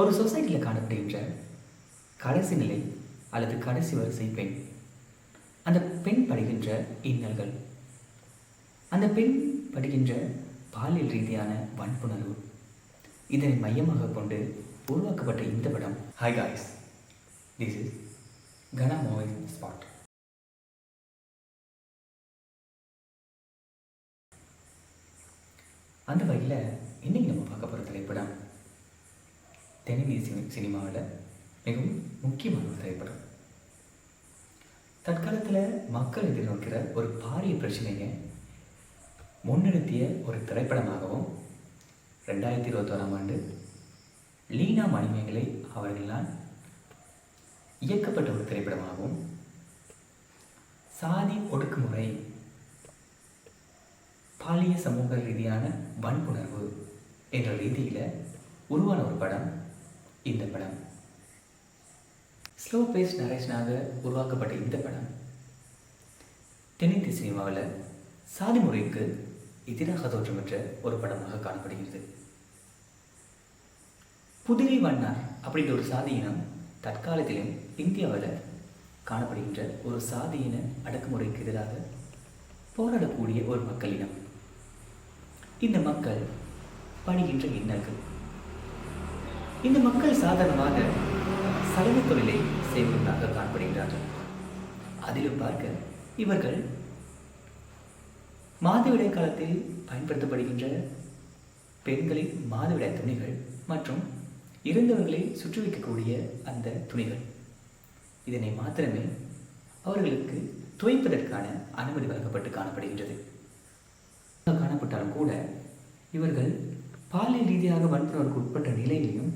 ஒரு சொசைட்டியில் காணப்படுகின்ற கடைசி நிலை அல்லது கடைசி வரிசை பெண். அந்த பெண் படுகின்ற இன்னல்கள். அந்த பெண் படுகின்ற பாலியல் ரீதியான வன்புணர்வு. இதனை மையமாக கொண்டு உருவாக்கப்பட்ட இந்த படம். Hi guys this is Kanaa movie spot அந்த வகையில் இன்னைக்கு நம்ம பார்க்க போகிற திரைப்படம் தென்னிந்திய சினி சினிமாவில் மிகவும் முக்கியமான ஒரு திரைப்படம். தற்காலத்தில் மக்கள் எதிர்நோக்கிற ஒரு பாரிய பிரச்சனையை முன்னிறுத்திய ஒரு திரைப்படமாகவும் ரெண்டாயிரத்தி இருபத்தோராம் ஆண்டு லீனா மணிமேகலை அவர்களால் இயக்கப்பட்ட ஒரு திரைப்படமாகவும் சாதி ஒடுக்குமுறை பாலிய சமூக ரீதியான வன்புணர்வு என்ற ரீதியில் உருவான ஒரு படம் இந்த படம். ஸ்லோ பேஸ் நரேஷனாக உருவாக்கப்பட்ட இந்த படம். தென்னிந்திய சினிமாவில் சாதி முறைக்கு எதிராக தோற்றமற்ற ஒரு படமாக காணப்படுகிறது. புதிரை வண்ணார் அப்படின்ற ஒரு சாதியினம் தற்காலத்திலும் இந்தியாவில் காணப்படுகின்ற ஒரு சாதியின அடக்குமுறைக்கு எதிராக போராடக்கூடிய ஒரு மக்களிடம் இந்த மக்கள் படுகின்ற இன்னல்கள் இந்த மக்கள் சாதாரணமாக சலவை தொழிலை செய்வதாக காணப்படுகின்றார்கள் அதிலும் பார்க்க இவர்கள் மாதவிடாய் காலத்தில் பயன்படுத்தப்படுகின்ற பெண்களின் மாதவிடாய் துணிகள் மற்றும் இறந்தவர்களை சுற்றி வைக்கக்கூடிய அந்த துணிகள். இதனை மாத்திரமே அவர்களுக்கு துவைப்பதற்கான அனுமதி வழங்கப்பட்டு காணப்படுகின்றது. காணப்பட்டாலும் கூட இவர்கள் பாலியல் ரீதியாக வன்புணர்வுக்கு உட்பட்ட நிலையிலையும்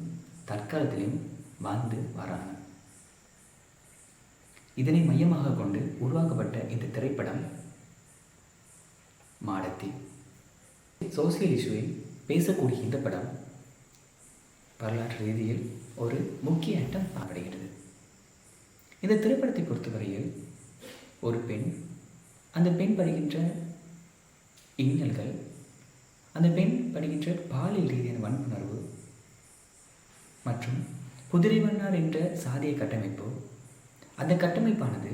தற்காலத்திலையும் வாழ்ந்து வராங்க. இதனை மையமாக கொண்டு உருவாக்கப்பட்ட இந்த திரைப்படம் மாடத்தி. சோசியல் இஷ்யூவை பேசக்கூடிய இந்த படம் வரலாற்று ரீதியில் ஒரு முக்கிய அட்டம் காணப்படுகிறது. இந்த திரைப்படத்தை பொறுத்தவரையில் ஒரு பெண் அந்த பெண் படுகின்ற இன்னல்கள் அந்த பெண் படுகின்ற பாலியல் ரீதியான வன்புணர்வு மற்றும் குதிரை வண்ணார் என்ற சாதிய கட்டமைப்பு. அந்த கட்டமைப்பானது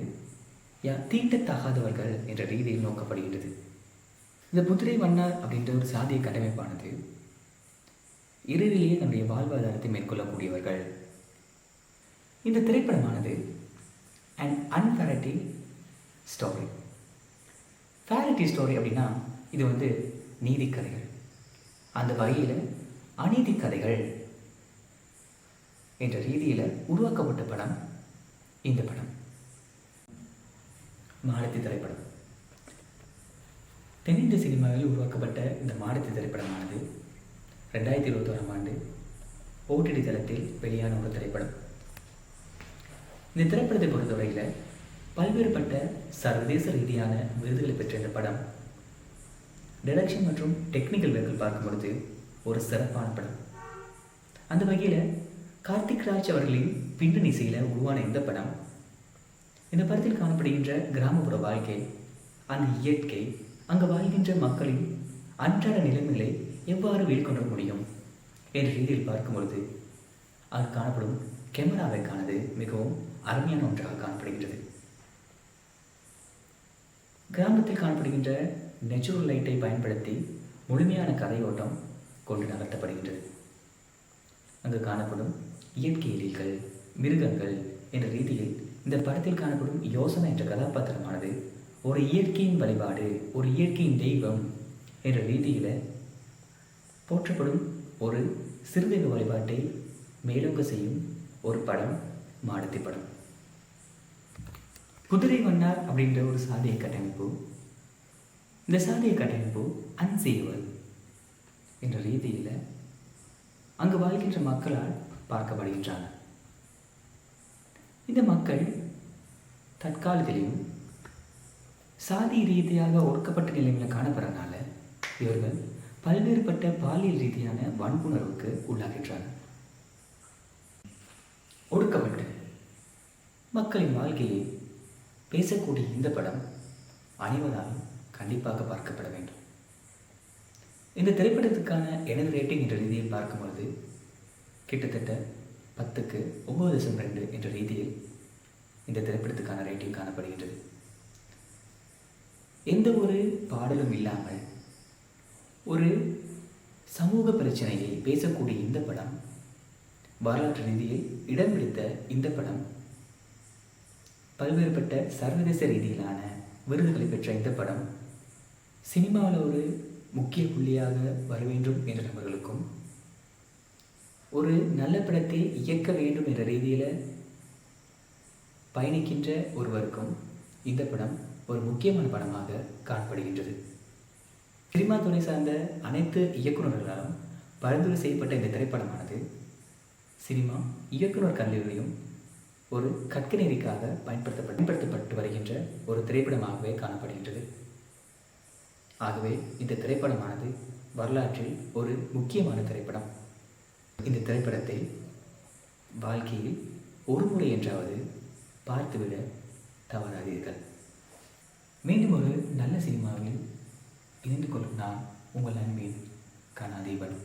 யா தீண்டத்தகாதவர்கள் என்ற ரீதியில் நோக்கப்படுகின்றது. இந்த குதிரை வண்ணார் அப்படின்ற ஒரு சாதிய கட்டமைப்பானது இறுதியிலேயே தன்னுடைய வாழ்வாதாரத்தை மேற்கொள்ளக்கூடியவர்கள். இந்த திரைப்படமானது அண்ட் அன்ஃபேரட்டி ஸ்டோரி ஃபேரட்டி ஸ்டோரி அப்படின்னா இது வந்து நீதி கதைகள் அந்த வகையில் அநீதி கதைகள் என்ற ரீதியில் உருவாக்கப்பட்ட படம் இந்த படம். மாலத்தி திரைப்படம். தென்னிந்திய சினிமாவில் உருவாக்கப்பட்ட இந்த மாடத்தி திரைப்படமானது ரெண்டாயிரத்தி இருபத்தோராம் ஆண்டு ஓடிடி தளத்தில் வெளியான ஒரு திரைப்படம். இந்த திரைப்படத்தை பொறுத்தவரையில் பல்வேறுபட்ட சர்வதேச ரீதியான விருதுகளை பெற்ற இந்த படம் டைரக்ஷன் மற்றும் டெக்னிக்கல் வேர்கள் பார்க்கும் பொழுது ஒரு சிறப்பான படம். அந்த வகையில் கார்த்திக் ராஜ் அவர்களின் பின்னணி இசையில் உருவான இந்த படம் இந்த படத்தில் காணப்படுகின்ற கிராமப்புற வாழ்க்கை அந்த இயற்கை அங்கு வாழ்கின்ற மக்களின் அன்றாட நிலைமைகளை எவ்வாறு வெளிக்கொண்டு முடியும் என்ற ரீதியில் பார்க்கும் பொழுது அங்கு காணப்படும் கேமராவைக்கானது மிகவும் அருமையான ஒன்றாக காணப்படுகின்றது. கிராமத்தில் காணப்படுகின்ற நெச்சுரல் லைட்டை பயன்படுத்தி முழுமையான கதையோட்டம் கொண்டு நகர்த்தப்படுகின்றது. அங்கு காணப்படும் இயற்கை எலிகள் மிருகங்கள் என்ற ரீதியில் இந்த படத்தில் காணப்படும் யோசனை என்ற கதாபாத்திரமானது ஒரு இயற்கையின் வழிபாடு ஒரு இயற்கையின் தெய்வம் என்ற ரீதியில் போற்றப்படும் ஒரு சிறுதெய்வ வழிபாட்டை மேலோங்க செய்யும் ஒரு படம் மாடத்தி படம். குதிரை மன்னார் அப்படின்ற ஒரு சாதிய கட்டமைப்பு. இந்த சாதிய கட்டமைப்பு அன்சேவல் என்ற ரீதியில் அங்கு வாழ்கின்ற மக்களால் பார்க்கப்படுகின்றன இந்த மக்கள் தற்காலத்திலையும் சாதி ரீதியாக ஒடுக்கப்பட்ட நிலைமையில் காணப்படுறதுனால இவர்கள் பல்வேறுபட்ட பாலியல் ரீதியான வன்புணர்வுக்கு உள்ளாகின்றனர் ஒடுக்கப்பட்டு மக்களின் வாழ்க்கையை பேசக்கூடிய இந்த படம் அனைவராலும் கண்டிப்பாக பார்க்கப்பட வேண்டும். இந்த திரைப்படத்துக்கான எனது ரேட்டிங் என்ற ரீதியை பார்க்கும் பொழுது கிட்டத்தட்ட பத்துக்கு ஒம்பது தசம் ரெண்டு என்ற ரீதியில் இந்த திரைப்படத்துக்கான ரேட்டிங் காணப்படுகின்றது. எந்த ஒரு பாடலும் இல்லாமல் ஒரு சமூக பிரச்சனையை பேசக்கூடிய இந்த படம் வரலாற்று ரீதியில் இடம் பிடித்த இந்த படம் பல்வேறுபட்ட சர்வதேச ரீதியிலான விருதுகளை பெற்ற இந்த படம் சினிமாவில் ஒரு முக்கிய புள்ளியாக வர வேண்டும் என்ற நபர்களுக்கும் ஒரு நல்ல படத்தை இயக்க வேண்டும் என்ற ரீதியில் பயணிக்கின்ற ஒருவருக்கும் இந்த படம் ஒரு முக்கியமான படமாக காணப்படுகின்றது. சினிமா துறை சார்ந்த அனைத்து இயக்குநர்களாலும் பரிந்துரை செய்யப்பட்ட இந்த திரைப்படமானது சினிமா இயக்குனர் கல்லூரியும் ஒரு கற்கநெறிக்காக பயன்படுத்த பயன்படுத்தப்பட்டு வருகின்ற ஒரு திரைப்படமாகவே காணப்படுகின்றது. ஆகவே இந்த திரைப்படமானது வரலாற்றில் ஒரு முக்கியமான திரைப்படம். இந்த திரைப்படத்தை வாழ்க்கையில் ஒரு முறை என்றாவது பார்த்துவிட தவறாதீர்கள். மீண்டும் ஒரு நல்ல சினிமாவில் இணைந்து கொள்ளும் நான் உங்கள் அன்பின் கணாதீபன்